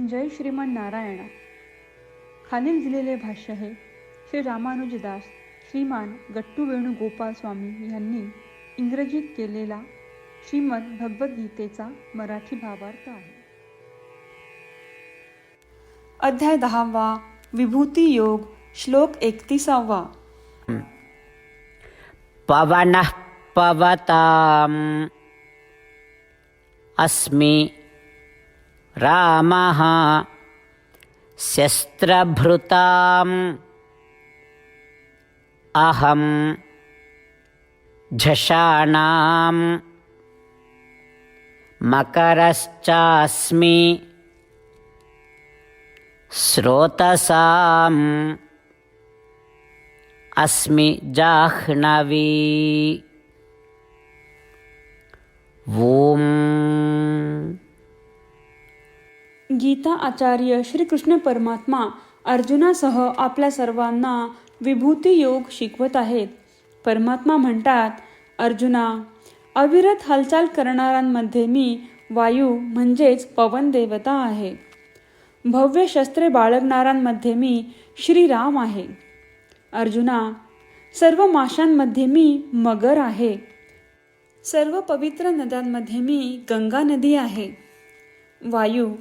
जय श्रीमान नारायण. खालील दिलेले भाष्य हे श्री रामानुजदास श्रीमान गट्टू वेणुगोपाल स्वामी यांनी इंग्रजीत केलेला श्रीमद भगवद्गीतेचा मराठी भावार्थ आहे. अध्याय दहावा विभूती योग श्लोक एकतीसावा. पवन पवताम अस्मी रामः। शस्त्रभृताम्। अहं झषाणां मकरश्चास्मि। स्रोतसाम्। अस्मि जाह्नवी। ॐ गीता आचार्य श्रीकृष्ण परमात्मा अर्जुनासह आपल्या सर्वांना विभूती योग शिकवत आहेत. परमात्मा म्हणतात अर्जुना अविरत हालचाल करणाऱ्यांमध्ये मी वायू म्हणजेच पवन देवता आहे. भव्य शस्त्रे बाळगणाऱ्यांमध्ये मी श्रीराम आहे. अर्जुना सर्व माशांमध्ये मी मगर आहे. सर्व पवित्र नद्यांमध्ये मी गंगा नदी आहे. वायू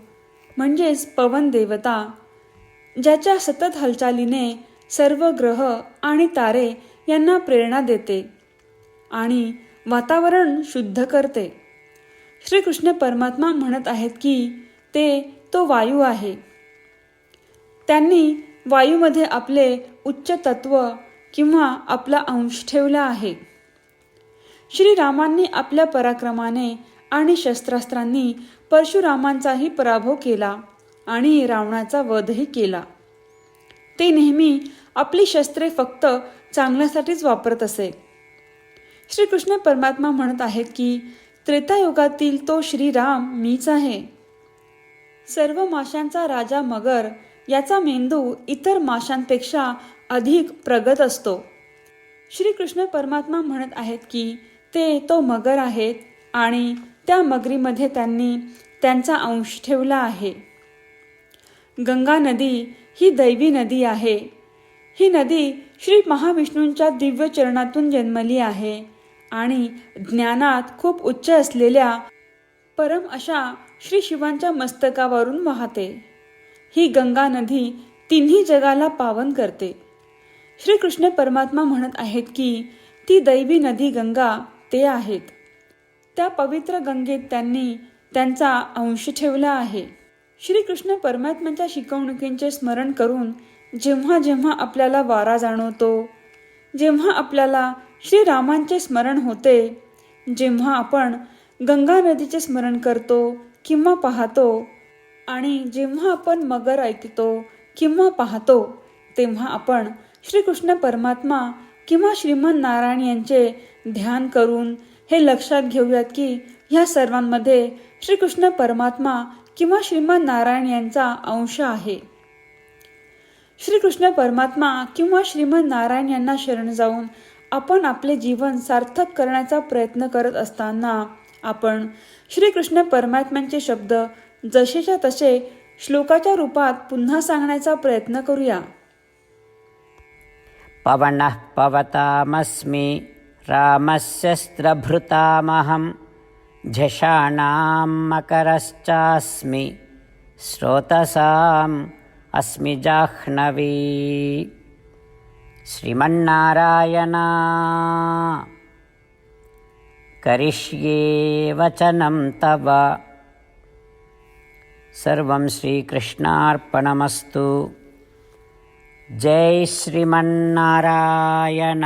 म्हणजेच पवन देवता ज्याच्या सतत हालचालीने सर्व ग्रह आणि तारे यांना प्रेरणा देते आणि वातावरण शुद्ध करते. श्रीकृष्ण परमात्मा म्हणत आहेत की ते तो वायू आहे. त्यांनी वायूमध्ये आपले उच्च तत्व किंवा आपला अंश ठेवला आहे. श्रीरामांनी आपल्या पराक्रमाने आणि शस्त्रास्त्रांनी परशुरामांचाही पराभव केला आणि रावणाचा वधही केला. ते नेहमी आपली शस्त्रे फक्त चांगल्यासाठीच वापरत असे. श्रीकृष्ण परमात्मा म्हणत आहेत की त्रेतायुगातील तो श्रीराम मीच आहे. सर्व माशांचा राजा मगर याचा मेंदू इतर माशांपेक्षा अधिक प्रगत असतो. श्रीकृष्ण परमात्मा म्हणत आहेत की ते तो मगर आहेत आणि त्या मगरीमध्ये त्यांनी त्यांचा अंश ठेवला आहे. गंगा नदी ही दैवी नदी आहे. ही नदी श्री महाविष्णूंच्या दिव्य चरणातून जन्मली आहे आणि ज्ञानात खूप उच्च असलेल्या परम अशा श्री शिवांच्या मस्तकावरून वाहते. ही गंगा नदी तिन्ही जगाला पावन करते. श्रीकृष्ण परमात्मा म्हणत आहेत की ती दैवी नदी गंगा ते आहेत. त्या पवित्र गंगेत त्यांनी त्यांचा अंश ठेवला आहे. श्रीकृष्ण परमात्म्याच्या शिकवणुकींचे स्मरण करून जेव्हा जेव्हा आपल्याला वारा जाणवतो जेव्हा आपल्याला श्रीरामांचे स्मरण होते जेव्हा आपण गंगा नदीचे स्मरण करतो किंवा पाहतो आणि जेव्हा आपण मगर ऐकतो किंवा पाहतो तेव्हा आपण श्रीकृष्ण परमात्मा किंवा श्रीमन नारायण यांचे ध्यान करून हे लक्षात घेऊयात की ह्या सर्वांमध्ये श्रीकृष्ण परमात्मा किंवा श्रीमन नारायण यांचा अंश आहे. श्रीकृष्ण परमात्मा किंवा श्रीमन नारायण यांना शरण जाऊन आपण आपले जीवन सार्थक करण्याचा प्रयत्न करत असताना आपण श्रीकृष्ण परमात्म्यांचे शब्द जसेच्या तसे श्लोकाच्या रूपात पुन्हा सांगण्याचा प्रयत्न करूया. पवनः पवतामस्मि रामशस्त्रभृतामहं झषाणां मकरश्चास्मि स्रोतसाम् अस्मि जाह्नवी। श्रीमन्नारायणा। करिष्ये वचनं तव। सर्वं श्रीकृष्णार्पणमस्तु। जय श्रीमन्नारायण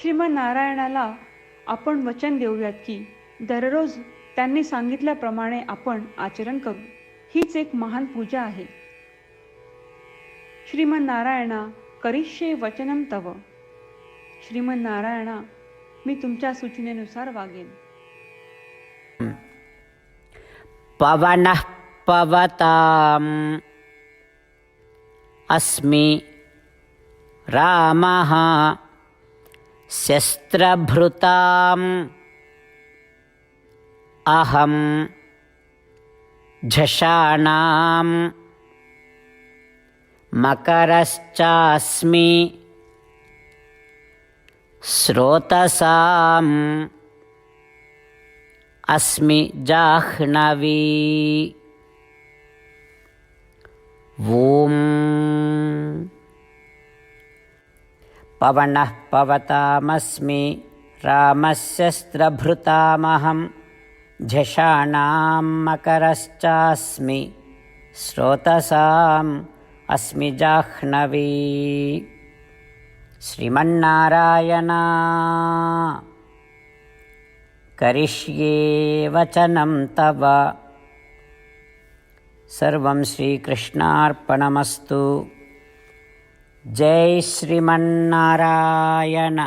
श्रीमन नारायणाला आपण वचन देऊयात की दररोज त्यांनी सांगितल्याप्रमाणे आपण आचरण करू. हीच एक महान पूजा आहे. श्रीमन नारायणा करिष्ये वचनम तव. श्रीमन नारायणा मी तुमच्या सूचनेनुसार वागेन. पवन पवताम् अस्मि। रामः शस्त्रभृताम्। अहं झषाणां मकरश्चास्मि। स्रोतसाम्। अस्मि जाह्नवी। ॐ पवनः पवतामस्मि रामस्यस्त्रभृतामहं झषाणां मकरश्चास्मि स्रोतसाम् अस्मि जाह्नवी। श्रीमन्नारायणा। करिष्ये वचनं तव। सर्वं श्रीकृष्णार्पणमस्तु जय श्रीमन्नारायण।